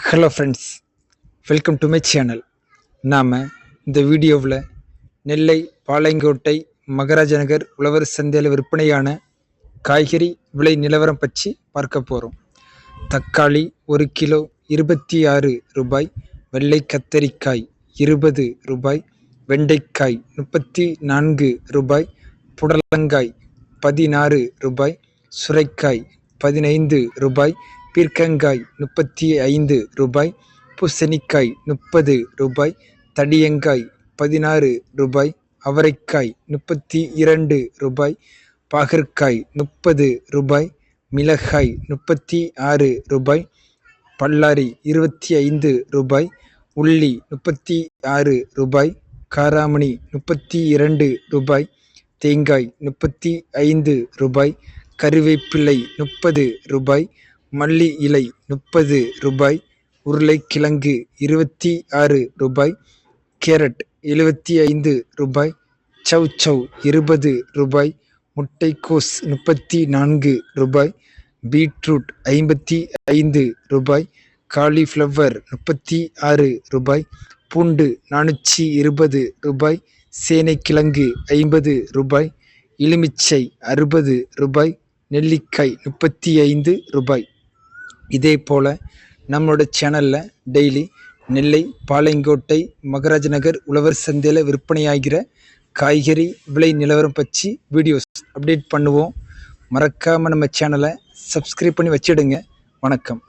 Hello friends welcome to my channel நாம் இந்த வீடியோவில் நெல்லை பாளையங்கோட்டை மகராஜ நகர் உழவர் சந்தையில் விற்பனையான காய்கறி விலை நிலவரம் பற்றி பார்க்க போகிறோம் தக்காளி ஒரு கிலோ இருபத்தி ஆறு ரூபாய் வெள்ளை கத்தரிக்காய் இருபது ரூபாய் வெண்டைக்காய் முப்பத்தி நான்கு ரூபாய் புடலங்காய் பதினாறு ரூபாய் சுரைக்காய் பதினைந்து ரூபாய் பீர்க்கங்காய் முப்பத்தி ஐந்து ரூபாய் பூசணிக்காய் முப்பது ரூபாய் தடியங்காய் பதினாறு ரூபாய் அவரைக்காய் முப்பத்தி இரண்டு ரூபாய் பாகற்காய் முப்பது ரூபாய் மிளகாய் முப்பத்தி ஆறு ரூபாய் பல்லாரி இருபத்தி ஐந்து ரூபாய் உள்ளி முப்பத்தி ஆறு ரூபாய் காராமணி முப்பத்தி இரண்டு ரூபாய் தேங்காய் முப்பத்தி ஐந்து ரூபாய் கருவேப்பிலை முப்பது ரூபாய் மல்லி இலை முப்பது ரூபாய் உருளைக்கிழங்கு இருபத்தி ஆறு ரூபாய் கேரட் எழுபத்தி ஐந்து ரூபாய் சவ் சவ் இருபது ரூபாய் முட்டைக்கோஸ் முப்பத்தி நான்கு ரூபாய் பீட்ரூட் ஐம்பத்தி ஐந்து ரூபாய் காலிஃப்ளவர் முப்பத்தி ஆறு ரூபாய் பூண்டு நானூற்றி இருபது ரூபாய் சேனைக்கிழங்கு ஐம்பது ரூபாய் எலுமிச்சை அறுபது ரூபாய் நெல்லிக்காய் முப்பத்தி ஐந்து ரூபாய். இதே போல் நம்மளோட சேனலில் டெய்லி நெல்லை பாளையங்கோட்டை மகராஜ நகர் உழவர் சந்தையில் விற்பனையாகிற காய்கறி விலை நிலவரம் பற்றி வீடியோஸ் அப்டேட் பண்ணுவோம். மறக்காமல் நம்ம சேனலை சப்ஸ்கிரைப் பண்ணி வச்சிடுங்க. வணக்கம்.